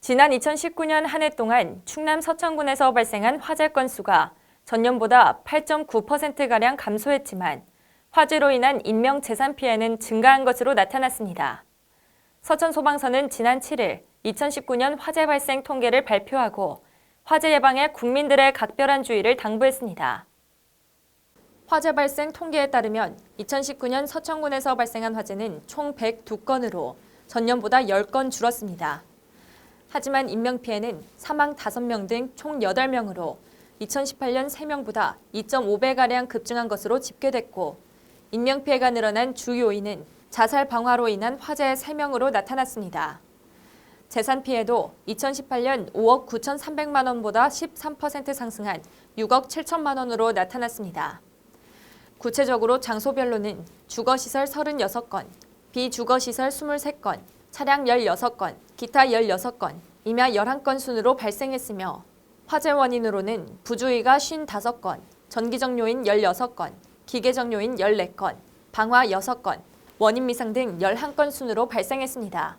지난 2019년 한 해 동안 충남 서천군에서 발생한 화재 건수가 전년보다 8.9%가량 감소했지만 화재로 인한 인명 재산 피해는 증가한 것으로 나타났습니다. 서천소방서는 지난 7일 2019년 화재 발생 통계를 발표하고 화재 예방에 국민들의 각별한 주의를 당부했습니다. 화재 발생 통계에 따르면 2019년 서천군에서 발생한 화재는 총 102건으로 전년보다 10건 줄었습니다. 하지만 인명피해는 사망 5명 등 총 8명으로 2018년 3명보다 2.5배가량 급증한 것으로 집계됐고 인명피해가 늘어난 주 요인은 자살 방화로 인한 화재 3명으로 나타났습니다. 재산 피해도 2018년 5억 9,300만 원보다 13% 상승한 6억 7천만 원으로 나타났습니다. 구체적으로 장소별로는 주거시설 36건, 비주거시설 23건, 차량 16건, 기타 16건, 임야 11건 순으로 발생했으며 화재 원인으로는 부주의가 55건, 전기적 요인 16건, 기계적 요인 14건, 방화 6건, 원인 미상 등 11건 순으로 발생했습니다.